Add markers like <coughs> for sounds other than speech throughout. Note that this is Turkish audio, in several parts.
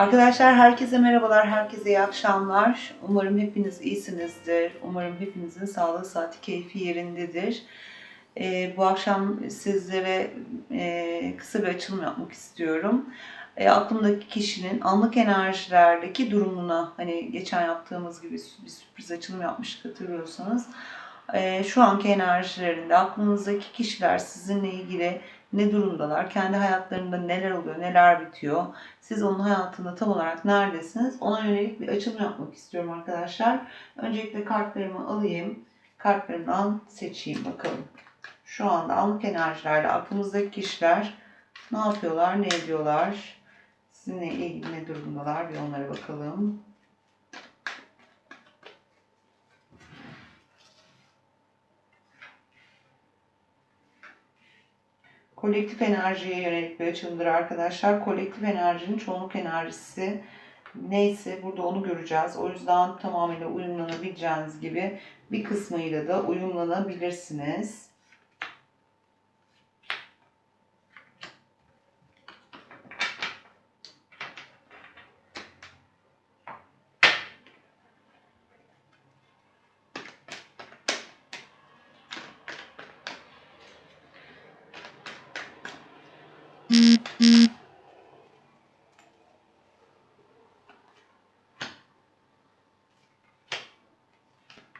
Arkadaşlar herkese merhabalar, herkese iyi akşamlar. Umarım hepiniz iyisinizdir. Umarım hepinizin sağlığı, saati, keyfi yerindedir. Ee, bu akşam sizlere e, kısa bir açılım yapmak istiyorum. E, aklımdaki kişinin anlık enerjilerdeki durumuna, hani geçen yaptığımız gibi bir sürpriz açılım yapmıştık hatırlıyorsanız. E, şu anki enerjilerinde aklınızdaki kişiler sizinle ilgili ne durumdalar, kendi hayatlarında neler oluyor, neler bitiyor, siz onun hayatında tam olarak neredesiniz? Ona yönelik bir açılım yapmak istiyorum arkadaşlar. Öncelikle kartlarımı alayım, kartlarından seçeyim bakalım. Şu anda anlık enerjilerle aklımızdaki kişiler ne yapıyorlar, ne ediyorlar, sizinle ilgili ne durumdalar? Bir onlara bakalım. Kolektif enerjiye yönelik bir açılımdır arkadaşlar. Kolektif enerjinin çoğunluk enerjisi neyse burada onu göreceğiz. O yüzden tamamıyla uyumlanabileceğiniz gibi bir kısmıyla da uyumlanabilirsiniz.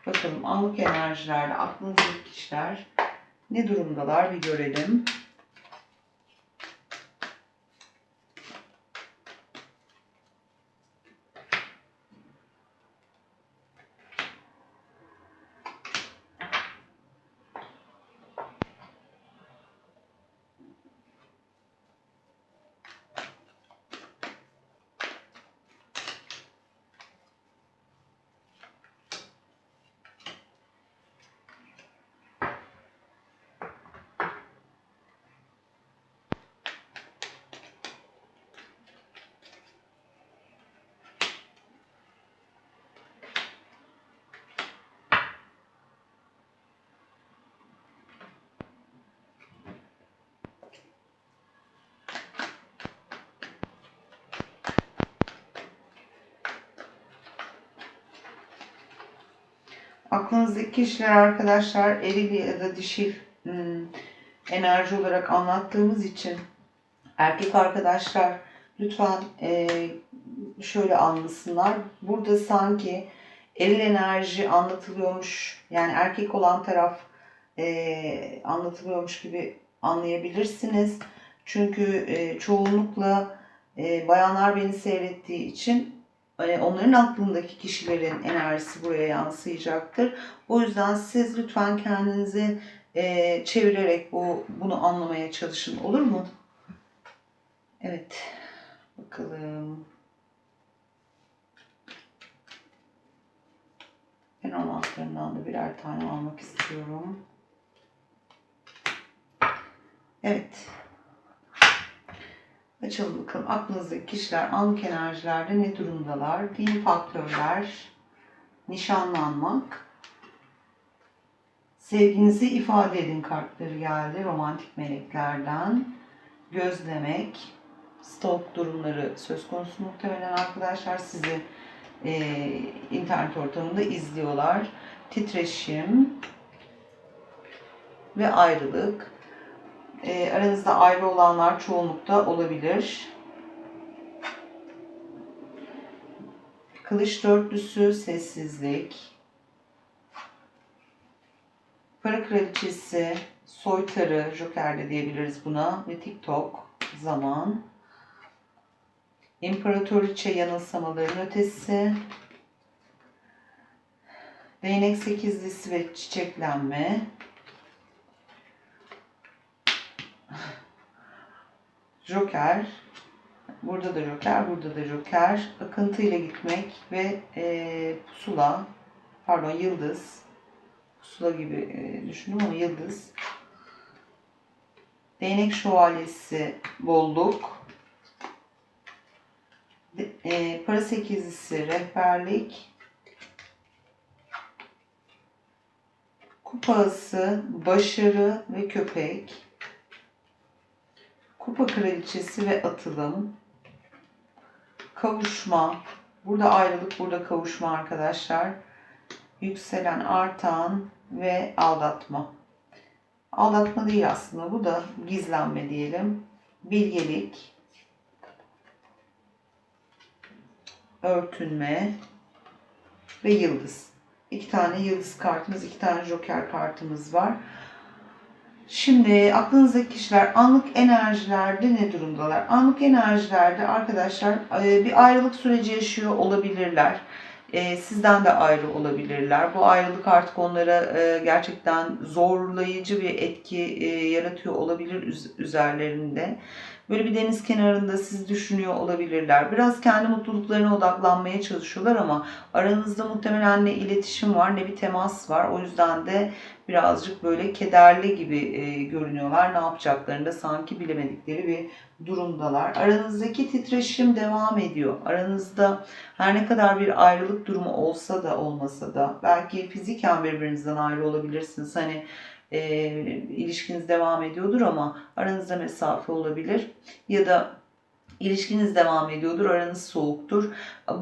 Bakalım anlık enerjilerle aklınızdaki kişiler ne durumdalar bir görelim. Aklınızdaki kişiler arkadaşlar eril ya da dişil hmm, enerji olarak anlattığımız için erkek arkadaşlar lütfen e, şöyle anlasınlar. Burada sanki eril enerji anlatılıyormuş yani erkek olan taraf e, anlatılıyormuş gibi anlayabilirsiniz. Çünkü e, çoğunlukla bayanlar beni seyrettiği için onların aklındaki kişilerin enerjisi buraya yansıyacaktır. O yüzden siz lütfen kendinizi e, çevirerek bu bunu anlamaya çalışın. Olur mu? Evet. Bakalım. Ben anahtarından da birer tane almak istiyorum. Evet. Açalım bakalım aklınızdaki kişiler anlık enerjilerde ne durumdalar? Dini faktörler, nişanlanmak, sevginizi ifade edin kartları geldi romantik meleklerden. Gözlemek, stalk durumları söz konusu muhtemelen arkadaşlar sizi e, internet ortamında izliyorlar. Titreşim ve ayrılık. E, aranızda ayrı olanlar çoğunlukta olabilir. Kılıç dörtlüsü, sessizlik. Para kraliçesi, soytarı, joker de diyebiliriz buna ve TikTok, zaman. İmparatoriçe yanılsamaların ötesi. Değnek sekizlisi ve çiçeklenme. Joker. Burada da Joker, burada da Joker. Akıntıyla gitmek ve e, pusula, pardon yıldız. Pusula gibi e, düşündüm ama yıldız. Değnek şövalyesi, bolluk. E, para sekizlisi, rehberlik. Kupası, başarı ve köpek. Kupa kraliçesi ve atılım. kavuşma. Burada ayrılık, burada kavuşma arkadaşlar. Yükselen, artan ve aldatma. Aldatma değil aslında bu da gizlenme diyelim. Bilgelik. Örtünme. Ve yıldız. İki tane yıldız kartımız, iki tane joker kartımız var. Şimdi aklınızdaki kişiler anlık enerjilerde ne durumdalar? Anlık enerjilerde arkadaşlar e, bir ayrılık süreci yaşıyor olabilirler. E, Sizden de ayrı olabilirler. Bu ayrılık artık onlara e, gerçekten zorlayıcı bir etki yaratıyor olabilir üz- üzerlerinde. Böyle bir deniz kenarında siz düşünüyor olabilirler. Biraz kendi mutluluklarına odaklanmaya çalışıyorlar ama aranızda muhtemelen ne iletişim var ne bir temas var. O yüzden de birazcık böyle kederli gibi e, görünüyorlar. Ne yapacaklarını da sanki bilemedikleri bir durumdalar. Aranızdaki titreşim devam ediyor. Aranızda her ne kadar bir ayrılık durumu olsa da olmasa da belki fiziken birbirinizden ayrı olabilirsiniz. Hani e, ilişkiniz devam ediyordur ama aranızda mesafe olabilir ya da ilişkiniz devam ediyordur, aranız soğuktur.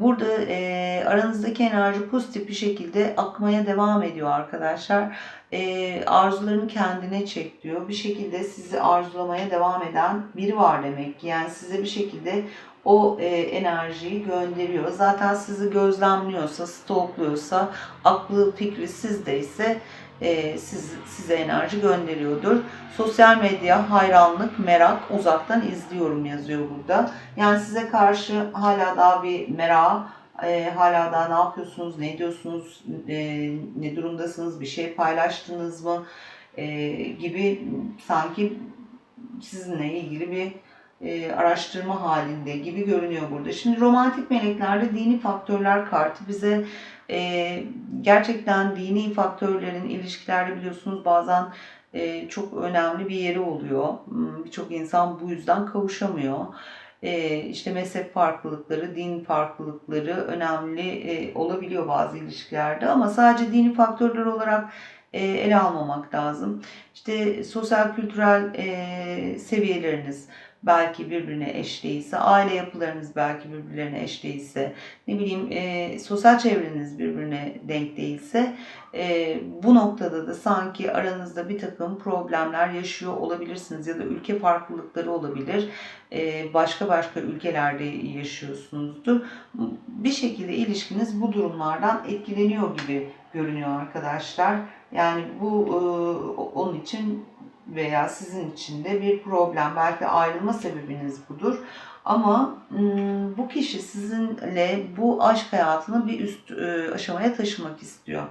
Burada e, aranızdaki enerji pozitif bir şekilde akmaya devam ediyor arkadaşlar. E, arzularını kendine çek diyor. Bir şekilde sizi arzulamaya devam eden biri var demek. Yani size bir şekilde o e, enerjiyi gönderiyor. Zaten sizi gözlemliyorsa, stalkluyorsa, aklı fikri sizdeyse e, siz, size enerji gönderiyordur. Sosyal medya, hayranlık, merak, uzaktan izliyorum yazıyor burada. Yani size karşı hala daha bir merak, e, hala daha ne yapıyorsunuz, ne ediyorsunuz, e, ne durumdasınız, bir şey paylaştınız mı e, gibi sanki sizinle ilgili bir e, araştırma halinde gibi görünüyor burada. Şimdi romantik meleklerde dini faktörler kartı bize e, gerçekten dini faktörlerin ilişkilerde biliyorsunuz bazen e, çok önemli bir yeri oluyor. Hmm, Birçok insan bu yüzden kavuşamıyor. E, işte mezhep farklılıkları, din farklılıkları önemli e, olabiliyor bazı ilişkilerde ama sadece dini faktörler olarak e, ele almamak lazım. İşte sosyal kültürel e, seviyeleriniz belki birbirine eş değilse, aile yapılarınız belki birbirlerine eş değilse, ne bileyim e, sosyal çevreniz birbirine denk değilse e, bu noktada da sanki aranızda bir takım problemler yaşıyor olabilirsiniz ya da ülke farklılıkları olabilir. E, başka başka ülkelerde yaşıyorsunuzdur. Bir şekilde ilişkiniz bu durumlardan etkileniyor gibi görünüyor arkadaşlar. Yani bu e, onun için veya sizin için de bir problem. Belki ayrılma sebebiniz budur. Ama bu kişi sizinle bu aşk hayatını bir üst aşamaya taşımak istiyor.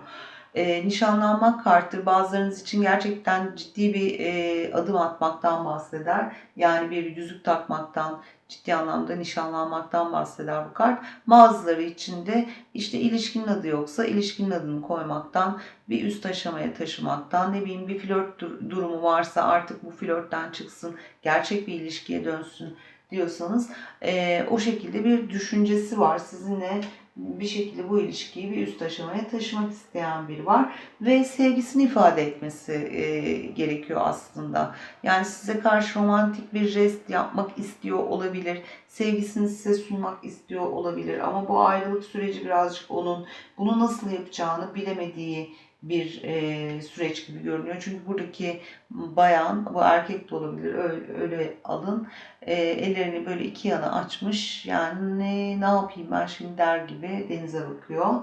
E, nişanlanmak kartı bazılarınız için gerçekten ciddi bir e, adım atmaktan bahseder. Yani bir yüzük takmaktan, ciddi anlamda nişanlanmaktan bahseder bu kart. Bazıları için de işte ilişkinin adı yoksa ilişkinin adını koymaktan, bir üst aşamaya taşımaktan, ne bileyim bir flört dur- durumu varsa artık bu flörtten çıksın, gerçek bir ilişkiye dönsün diyorsanız e, o şekilde bir düşüncesi var. Sizinle bir şekilde bu ilişkiyi bir üst aşamaya taşımak isteyen biri var ve sevgisini ifade etmesi e, gerekiyor aslında. Yani size karşı romantik bir jest yapmak istiyor olabilir. Sevgisini size sunmak istiyor olabilir. Ama bu ayrılık süreci birazcık onun bunu nasıl yapacağını bilemediği bir e, süreç gibi görünüyor. Çünkü buradaki bayan, bu erkek de olabilir, öyle, alın. E, ellerini böyle iki yana açmış. Yani ne, ne yapayım ben şimdi der gibi denize bakıyor.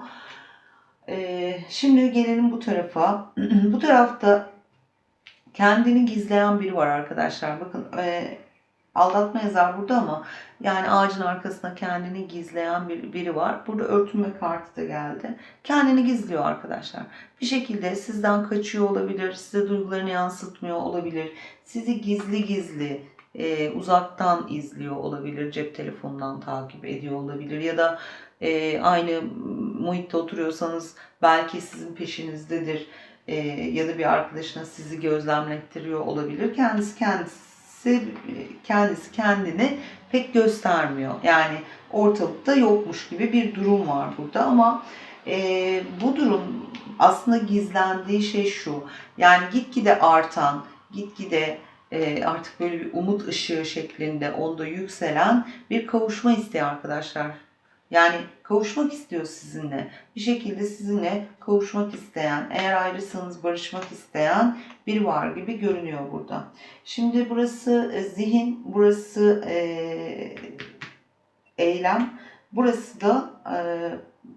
E, şimdi gelelim bu tarafa. <clears throat> bu tarafta kendini gizleyen biri var arkadaşlar. Bakın e, aldatma yazar burada ama yani ağacın arkasında kendini gizleyen bir, biri var. Burada örtünme kartı da geldi. Kendini gizliyor arkadaşlar. Bir şekilde sizden kaçıyor olabilir, size duygularını yansıtmıyor olabilir. Sizi gizli gizli e, uzaktan izliyor olabilir, cep telefonundan takip ediyor olabilir ya da e, aynı muhitte oturuyorsanız belki sizin peşinizdedir e, ya da bir arkadaşına sizi gözlemlettiriyor olabilir. Kendisi kendisi kendisi kendini pek göstermiyor. Yani ortalıkta yokmuş gibi bir durum var burada ama e, bu durum aslında gizlendiği şey şu. Yani gitgide artan, gitgide e, artık böyle bir umut ışığı şeklinde onda yükselen bir kavuşma isteği arkadaşlar. Yani kavuşmak istiyor sizinle. Bir şekilde sizinle kavuşmak isteyen, eğer ayrısanız barışmak isteyen biri var gibi görünüyor burada. Şimdi burası e, zihin, burası e, eylem, burası da e,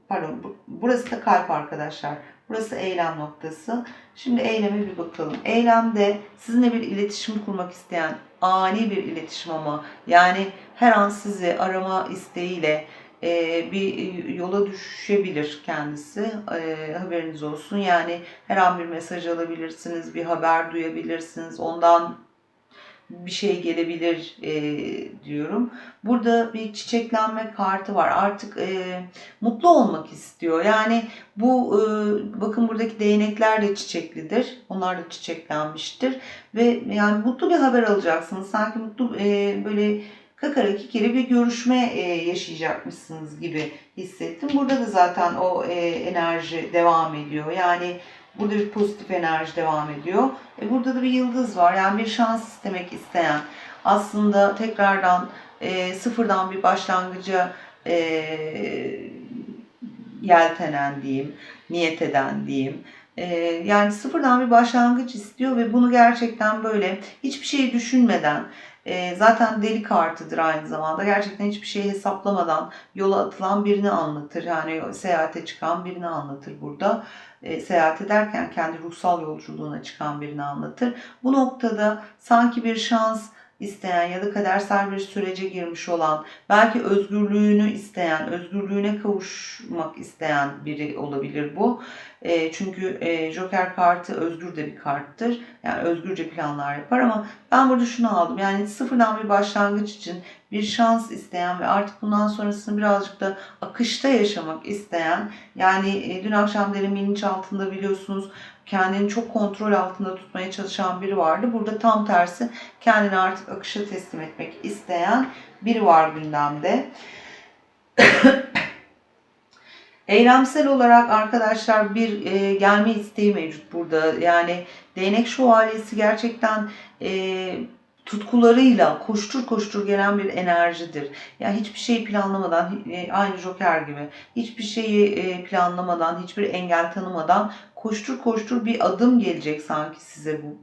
pardon bu- burası da kalp arkadaşlar. Burası eylem noktası. Şimdi eyleme bir bakalım. Eylemde sizinle bir iletişim kurmak isteyen ani bir iletişim ama yani her an sizi arama isteğiyle e, bir yola düşebilir kendisi. E, haberiniz olsun. Yani her an bir mesaj alabilirsiniz, bir haber duyabilirsiniz. Ondan bir şey gelebilir e, diyorum. Burada bir çiçeklenme kartı var. Artık e, mutlu olmak istiyor. Yani bu e, bakın buradaki değnekler de çiçeklidir. Onlar da çiçeklenmiştir ve yani mutlu bir haber alacaksınız. Sanki mutlu e, böyle kakara kikiri bir görüşme e, yaşayacakmışsınız gibi hissettim. Burada da zaten o e, enerji devam ediyor. Yani burada bir pozitif enerji devam ediyor. E, burada da bir yıldız var. Yani bir şans istemek isteyen aslında tekrardan e, sıfırdan bir başlangıca e, yeltenen diyeyim, niyet eden diyeyim. E, yani sıfırdan bir başlangıç istiyor ve bunu gerçekten böyle hiçbir şey düşünmeden zaten deli kartıdır aynı zamanda. Gerçekten hiçbir şey hesaplamadan yola atılan birini anlatır. Yani seyahate çıkan birini anlatır burada. Seyahat ederken kendi ruhsal yolculuğuna çıkan birini anlatır. Bu noktada sanki bir şans isteyen ya da kadersel bir sürece girmiş olan, belki özgürlüğünü isteyen, özgürlüğüne kavuşmak isteyen biri olabilir bu. E, çünkü e, Joker kartı özgür de bir karttır. Yani özgürce planlar yapar ama ben burada şunu aldım. Yani sıfırdan bir başlangıç için bir şans isteyen ve artık bundan sonrasını birazcık da akışta yaşamak isteyen yani e, dün akşam derin bilinç altında biliyorsunuz kendini çok kontrol altında tutmaya çalışan biri vardı. Burada tam tersi kendini artık akışa teslim etmek isteyen biri var gündemde. <coughs> Eylemsel olarak arkadaşlar bir e, gelme isteği mevcut burada. Yani değnek şövalyesi gerçekten e, tutkularıyla koştur koştur gelen bir enerjidir. Yani hiçbir şeyi planlamadan, e, aynı Joker gibi, hiçbir şeyi e, planlamadan, hiçbir engel tanımadan koştur koştur bir adım gelecek sanki size bu,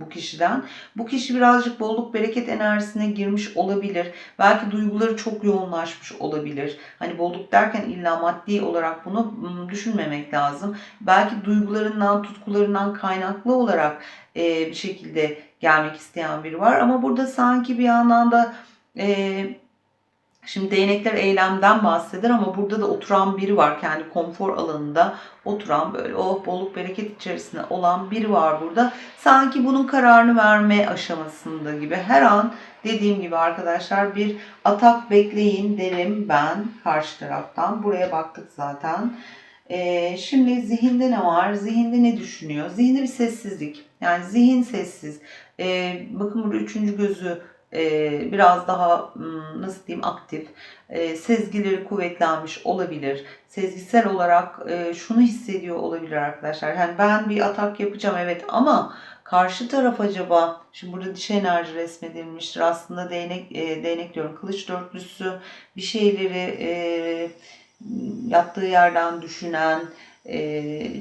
bu kişiden. Bu kişi birazcık bolluk bereket enerjisine girmiş olabilir. Belki duyguları çok yoğunlaşmış olabilir. Hani bolluk derken illa maddi olarak bunu düşünmemek lazım. Belki duygularından, tutkularından kaynaklı olarak bir şekilde gelmek isteyen biri var. Ama burada sanki bir yandan da e, Şimdi değnekler eylemden bahseder ama burada da oturan biri var. Kendi konfor alanında oturan böyle oh bolluk bereket içerisinde olan biri var burada. Sanki bunun kararını verme aşamasında gibi. Her an dediğim gibi arkadaşlar bir atak bekleyin derim ben karşı taraftan. Buraya baktık zaten. Ee, şimdi zihinde ne var? Zihinde ne düşünüyor? Zihinde bir sessizlik. Yani zihin sessiz. Ee, bakın burada üçüncü gözü e, biraz daha nasıl diyeyim aktif, e, sezgileri kuvvetlenmiş olabilir. Sezgisel olarak e, şunu hissediyor olabilir arkadaşlar. Yani ben bir atak yapacağım evet ama karşı taraf acaba şimdi burada dişi enerji resmedilmiştir. Aslında değnek değnek diyorum kılıç dörtlüsü bir şeyleri yattığı yerden düşünen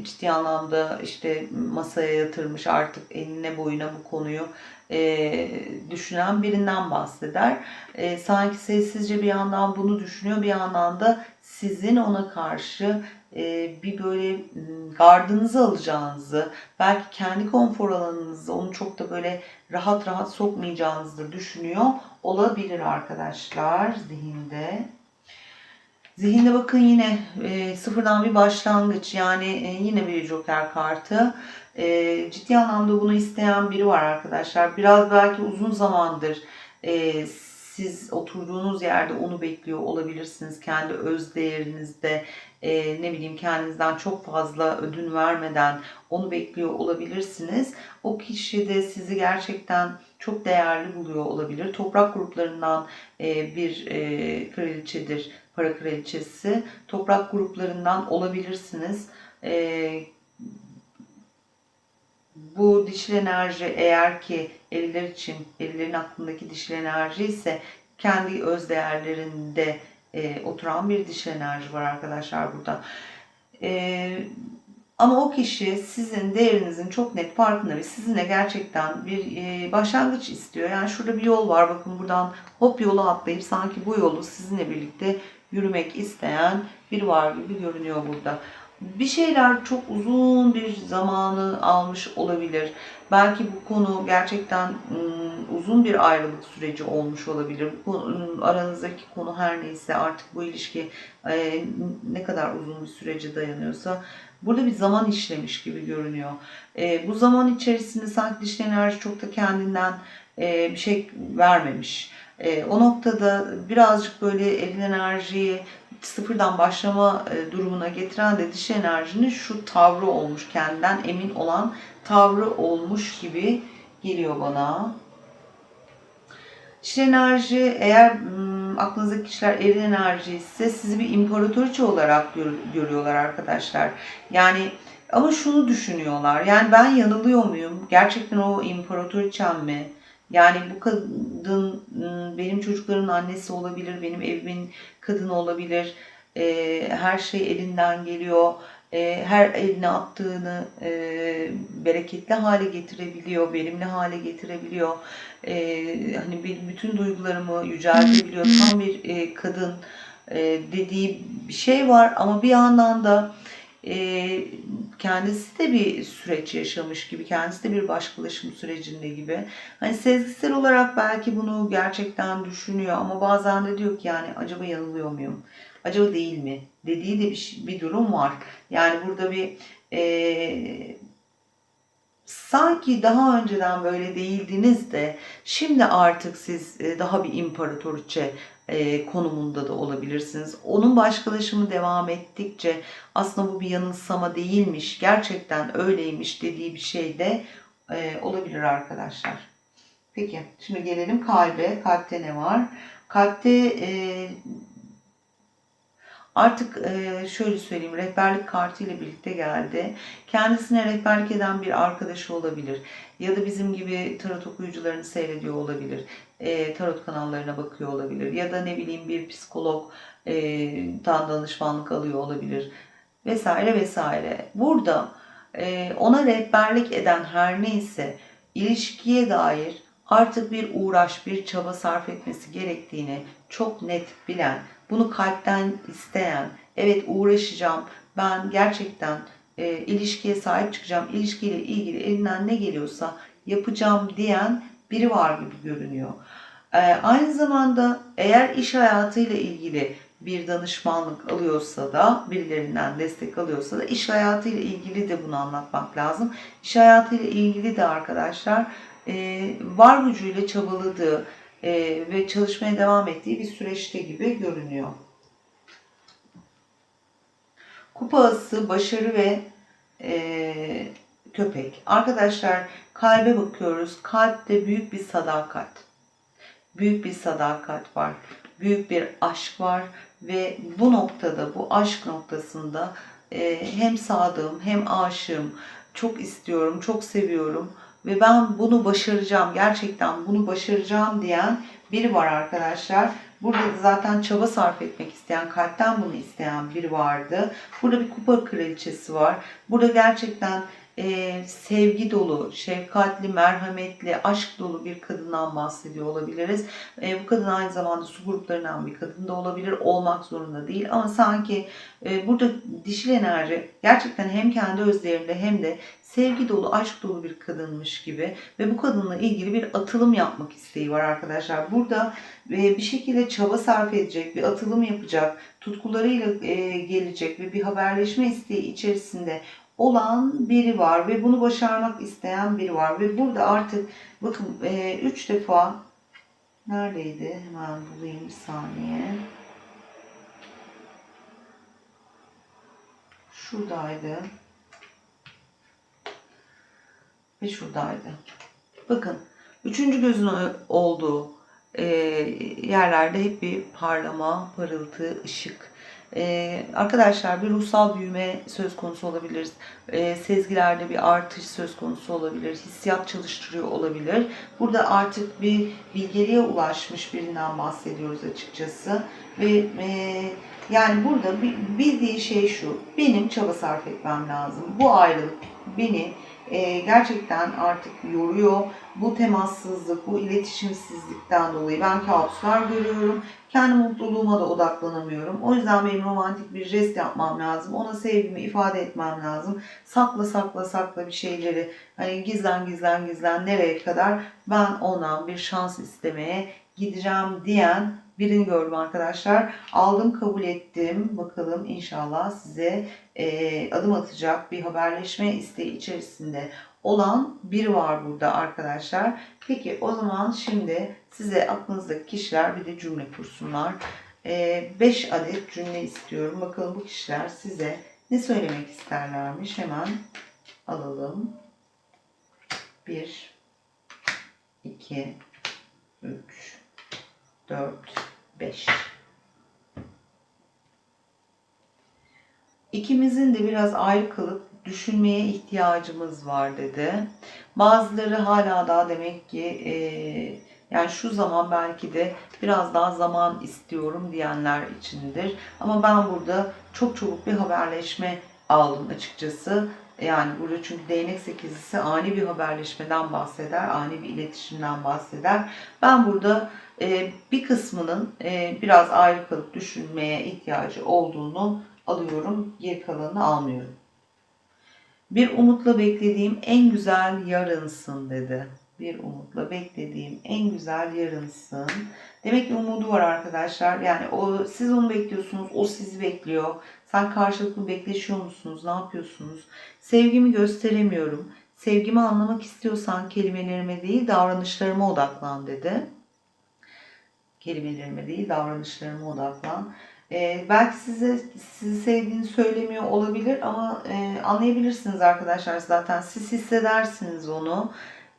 ciddi anlamda işte masaya yatırmış artık eline boyuna bu konuyu e, düşünen birinden bahseder. E, sanki sessizce bir yandan bunu düşünüyor, bir yandan da sizin ona karşı e, bir böyle gardınızı alacağınızı, belki kendi konfor alanınızı onu çok da böyle rahat rahat sokmayacağınızı düşünüyor olabilir arkadaşlar zihinde. Zihinde bakın yine e, sıfırdan bir başlangıç yani e, yine bir joker kartı. E, ciddi anlamda bunu isteyen biri var arkadaşlar. Biraz belki uzun zamandır e, siz oturduğunuz yerde onu bekliyor olabilirsiniz. Kendi öz değerinizde e, ne bileyim kendinizden çok fazla ödün vermeden onu bekliyor olabilirsiniz. O kişi de sizi gerçekten çok değerli buluyor olabilir. Toprak gruplarından e, bir e, kraliçedir, para kraliçesi. Toprak gruplarından olabilirsiniz. E, bu dişil enerji eğer ki eller için, ellerin aklındaki dişil enerji ise kendi öz değerlerinde oturan bir dişil enerji var arkadaşlar burada. E, ama o kişi sizin değerinizin çok net farkında ve sizinle gerçekten bir e, başlangıç istiyor. Yani şurada bir yol var. Bakın buradan hop yola atlayıp sanki bu yolu sizinle birlikte yürümek isteyen biri var gibi görünüyor burada. Bir şeyler çok uzun bir zamanı almış olabilir. Belki bu konu gerçekten ım, uzun bir ayrılık süreci olmuş olabilir. Aranızdaki konu her neyse artık bu ilişki ne kadar uzun bir sürece dayanıyorsa burada bir zaman işlemiş gibi görünüyor. E, bu zaman içerisinde sanki dişli enerji çok da kendinden e, bir şey vermemiş. E, o noktada birazcık böyle elin enerjiyi sıfırdan başlama e, durumuna getiren de dişi enerjinin şu tavrı olmuş kendinden emin olan tavrı olmuş gibi geliyor bana. Dişi enerji eğer hmm, aklınızdaki kişiler eril enerji ise sizi bir imparatoriçe olarak gör- görüyorlar arkadaşlar. Yani ama şunu düşünüyorlar. Yani ben yanılıyor muyum? Gerçekten o imparatoriçem mi? Yani bu kadın benim çocuklarımın annesi olabilir, benim evimin kadını olabilir. Ee, her şey elinden geliyor. Ee, her eline attığını e, bereketli hale getirebiliyor, verimli hale getirebiliyor. Ee, hani benim bütün duygularımı yüceltebiliyor. Tam bir e, kadın e, dediği bir şey var ama bir yandan da e, kendisi de bir süreç yaşamış gibi, kendisi de bir başkalaşım sürecinde gibi. Hani sezgisel olarak belki bunu gerçekten düşünüyor ama bazen de diyor ki yani acaba yanılıyor muyum? Acaba değil mi? Dediği de bir, bir durum var. Yani burada bir e, sanki daha önceden böyle değildiniz de şimdi artık siz e, daha bir imparatoriçe e, konumunda da olabilirsiniz. Onun başkalaşımı devam ettikçe aslında bu bir yanılsama değilmiş, gerçekten öyleymiş dediği bir şey de e, olabilir arkadaşlar. Peki, şimdi gelelim kalbe. Kalpte ne var? Kalpte e, artık e, şöyle söyleyeyim, rehberlik kartı ile birlikte geldi. Kendisine rehberlik eden bir arkadaşı olabilir. Ya da bizim gibi tarot okuyucularını seyrediyor olabilir. E, tarot kanallarına bakıyor olabilir. Ya da ne bileyim bir psikolog e, dan danışmanlık alıyor olabilir. Vesaire vesaire. Burada e, ona rehberlik eden her neyse ilişkiye dair artık bir uğraş, bir çaba sarf etmesi gerektiğini çok net bilen, bunu kalpten isteyen, evet uğraşacağım, ben gerçekten e, ilişkiye sahip çıkacağım, ilişkiyle ilgili elinden ne geliyorsa yapacağım diyen biri var gibi görünüyor. E, aynı zamanda eğer iş hayatıyla ilgili bir danışmanlık alıyorsa da birilerinden destek alıyorsa da iş hayatıyla ilgili de bunu anlatmak lazım. İş hayatıyla ilgili de arkadaşlar e, var gücüyle çabaladığı e, ve çalışmaya devam ettiği bir süreçte gibi görünüyor. Kupa ası, başarı ve e, köpek. Arkadaşlar kalbe bakıyoruz. Kalpte büyük bir sadakat. Büyük bir sadakat var. Büyük bir aşk var ve bu noktada, bu aşk noktasında e, hem sadığım hem aşığım. Çok istiyorum, çok seviyorum ve ben bunu başaracağım. Gerçekten bunu başaracağım diyen biri var arkadaşlar. Burada da zaten çaba sarf etmek isteyen, kalpten bunu isteyen biri vardı. Burada bir kupa kraliçesi var. Burada gerçekten e, sevgi dolu, şefkatli, merhametli, aşk dolu bir kadından bahsediyor olabiliriz. E, bu kadın aynı zamanda su gruplarından bir kadın da olabilir, olmak zorunda değil. Ama sanki e, burada dişil enerji gerçekten hem kendi özlerinde hem de sevgi dolu, aşk dolu bir kadınmış gibi ve bu kadınla ilgili bir atılım yapmak isteği var arkadaşlar. Burada e, bir şekilde çaba sarf edecek, bir atılım yapacak, tutkularıyla e, gelecek ve bir haberleşme isteği içerisinde olan biri var ve bunu başarmak isteyen biri var. Ve burada artık bakın e, üç defa neredeydi? Hemen bulayım bir saniye. Şuradaydı. Ve şuradaydı. Bakın üçüncü gözün olduğu e, yerlerde hep bir parlama parıltı ışık Ee, arkadaşlar bir ruhsal büyüme söz konusu olabilir. Ee, sezgilerde bir artış söz konusu olabilir. Hissiyat çalıştırıyor olabilir. Burada artık bir bilgeliğe ulaşmış birinden bahsediyoruz açıkçası. Ve e, yani burada bi- bildiği şey şu. Benim çaba sarf etmem lazım. Bu ayrılık beni e, gerçekten artık yoruyor. Bu temassızlık, bu iletişimsizlikten dolayı ben kabuslar görüyorum. Kendi mutluluğuma da odaklanamıyorum. O yüzden benim romantik bir jest yapmam lazım. Ona sevgimi ifade etmem lazım. Sakla sakla sakla bir şeyleri hani gizlen gizlen gizlen nereye kadar ben ondan bir şans istemeye gideceğim diyen birini gördüm arkadaşlar. Aldım kabul ettim. Bakalım inşallah size e, adım atacak bir haberleşme isteği içerisinde olan biri var burada arkadaşlar. Peki o zaman şimdi size aklınızdaki kişiler bir de cümle kursunlar. 5 adet cümle istiyorum. Bakalım bu kişiler size ne söylemek isterlermiş. Hemen alalım. 1 2 3 4 5 İkimizin de biraz ayrı kalıp düşünmeye ihtiyacımız var dedi. Bazıları hala daha demek ki e, yani şu zaman belki de biraz daha zaman istiyorum diyenler içindir. Ama ben burada çok çabuk bir haberleşme aldım açıkçası. Yani burada çünkü değnek sekizlisi ani bir haberleşmeden bahseder, ani bir iletişimden bahseder. Ben burada e, bir kısmının e, biraz ayrı kalıp düşünmeye ihtiyacı olduğunu alıyorum, geri kalanını almıyorum. Bir umutla beklediğim en güzel yarınsın dedi. Bir umutla beklediğim en güzel yarınsın. Demek ki umudu var arkadaşlar. Yani o siz onu bekliyorsunuz, o sizi bekliyor. Sen karşılıklı bekleşiyor musunuz? Ne yapıyorsunuz? Sevgimi gösteremiyorum. Sevgimi anlamak istiyorsan kelimelerime değil davranışlarıma odaklan dedi. Kelimelerime değil davranışlarıma odaklan. Ee, belki size sizi sevdiğini söylemiyor olabilir ama e, anlayabilirsiniz arkadaşlar zaten. Siz hissedersiniz onu.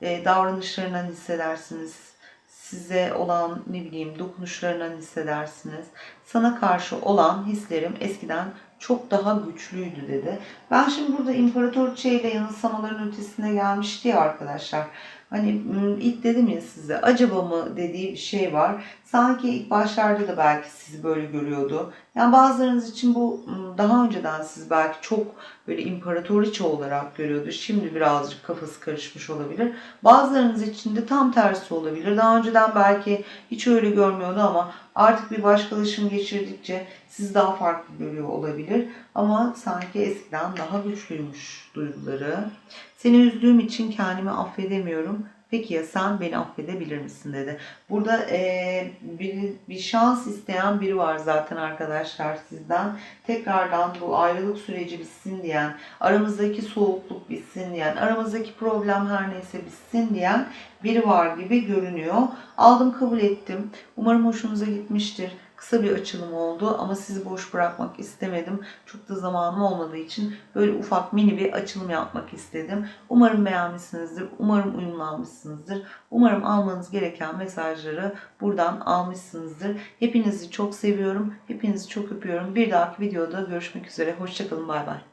E, davranışlarından hissedersiniz. Size olan ne bileyim dokunuşlarından hissedersiniz. Sana karşı olan hislerim eskiden çok daha güçlüydü dedi. Ben şimdi burada imparatoriçe ile yanılsamaların ötesine gelmişti ya arkadaşlar. Hani ilk dedim ya size acaba mı dediği bir şey var. Sanki ilk başlarda da belki sizi böyle görüyordu. Yani bazılarınız için bu daha önceden siz belki çok böyle imparatoriçe olarak görüyordu. Şimdi birazcık kafası karışmış olabilir. Bazılarınız için de tam tersi olabilir. Daha önceden belki hiç öyle görmüyordu ama artık bir başkalaşım geçirdikçe siz daha farklı görüyor olabilir. Ama sanki eskiden daha güçlüymüş duyguları. Seni üzdüğüm için kendimi affedemiyorum. Peki ya sen beni affedebilir misin dedi. Burada eee, bir, bir şans isteyen biri var zaten arkadaşlar sizden. Tekrardan bu ayrılık süreci bitsin diyen, aramızdaki soğukluk bitsin diyen, aramızdaki problem her neyse bitsin diyen biri var gibi görünüyor. Aldım kabul ettim. Umarım hoşunuza gitmiştir. Kısa bir açılım oldu ama sizi boş bırakmak istemedim. Çok da zamanım olmadığı için böyle ufak mini bir açılım yapmak istedim. Umarım beğenmişsinizdir. Umarım uyumlanmışsınızdır. Umarım almanız gereken mesajları buradan almışsınızdır. Hepinizi çok seviyorum. Hepinizi çok öpüyorum. Bir dahaki videoda görüşmek üzere. Hoşçakalın. Bay bay.